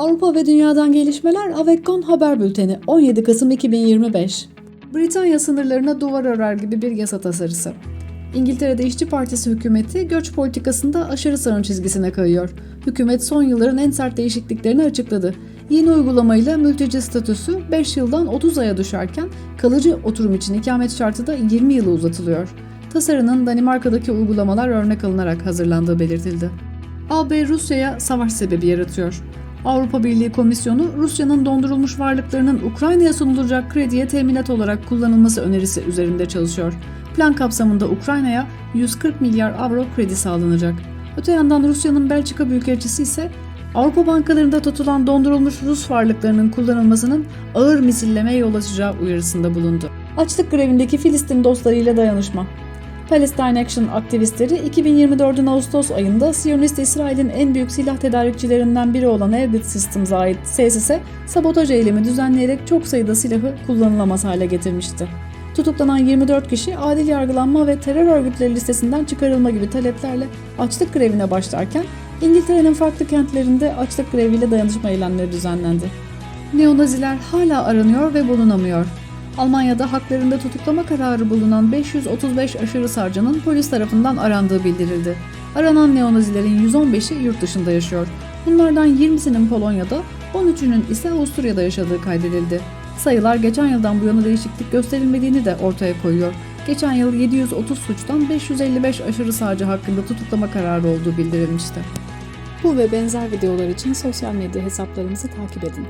Avrupa ve Dünya'dan gelişmeler Avekon Haber Bülteni 17 Kasım 2025 Britanya sınırlarına duvar örer gibi bir yasa tasarısı. İngiltere'de İşçi Partisi hükümeti göç politikasında aşırı sağın çizgisine kayıyor. Hükümet son yılların en sert değişikliklerini açıkladı. Yeni uygulamayla mülteci statüsü 5 yıldan 30 aya düşerken kalıcı oturum için ikamet şartı da 20 yıla uzatılıyor. Tasarının Danimarka'daki uygulamalar örnek alınarak hazırlandığı belirtildi. AB Rusya'ya savaş sebebi yaratıyor. Avrupa Birliği Komisyonu Rusya'nın dondurulmuş varlıklarının Ukrayna'ya sunulacak krediye teminat olarak kullanılması önerisi üzerinde çalışıyor. Plan kapsamında Ukrayna'ya 140 milyar avro kredi sağlanacak. Öte yandan Rusya'nın Belçika Büyükelçisi ise Avrupa bankalarında tutulan dondurulmuş Rus varlıklarının kullanılmasının ağır misillemeye yol açacağı uyarısında bulundu. Açlık grevindeki Filistin dostlarıyla dayanışma. Palestine Action aktivistleri 2024'ün Ağustos ayında Siyonist İsrail'in en büyük silah tedarikçilerinden biri olan Elbit Systems'a ait tesise sabotaj eylemi düzenleyerek çok sayıda silahı kullanılamaz hale getirmişti. Tutuklanan 24 kişi adil yargılanma ve terör örgütleri listesinden çıkarılma gibi taleplerle açlık grevine başlarken İngiltere'nin farklı kentlerinde açlık greviyle dayanışma eylemleri düzenlendi. Neonaziler hala aranıyor ve bulunamıyor. Almanya'da haklarında tutuklama kararı bulunan 535 aşırı sarcanın polis tarafından arandığı bildirildi. Aranan neonazilerin 115'i yurt dışında yaşıyor. Bunlardan 20'sinin Polonya'da, 13'ünün ise Avusturya'da yaşadığı kaydedildi. Sayılar geçen yıldan bu yana değişiklik gösterilmediğini de ortaya koyuyor. Geçen yıl 730 suçtan 555 aşırı sağcı hakkında tutuklama kararı olduğu bildirilmişti. Bu ve benzer videolar için sosyal medya hesaplarımızı takip edin.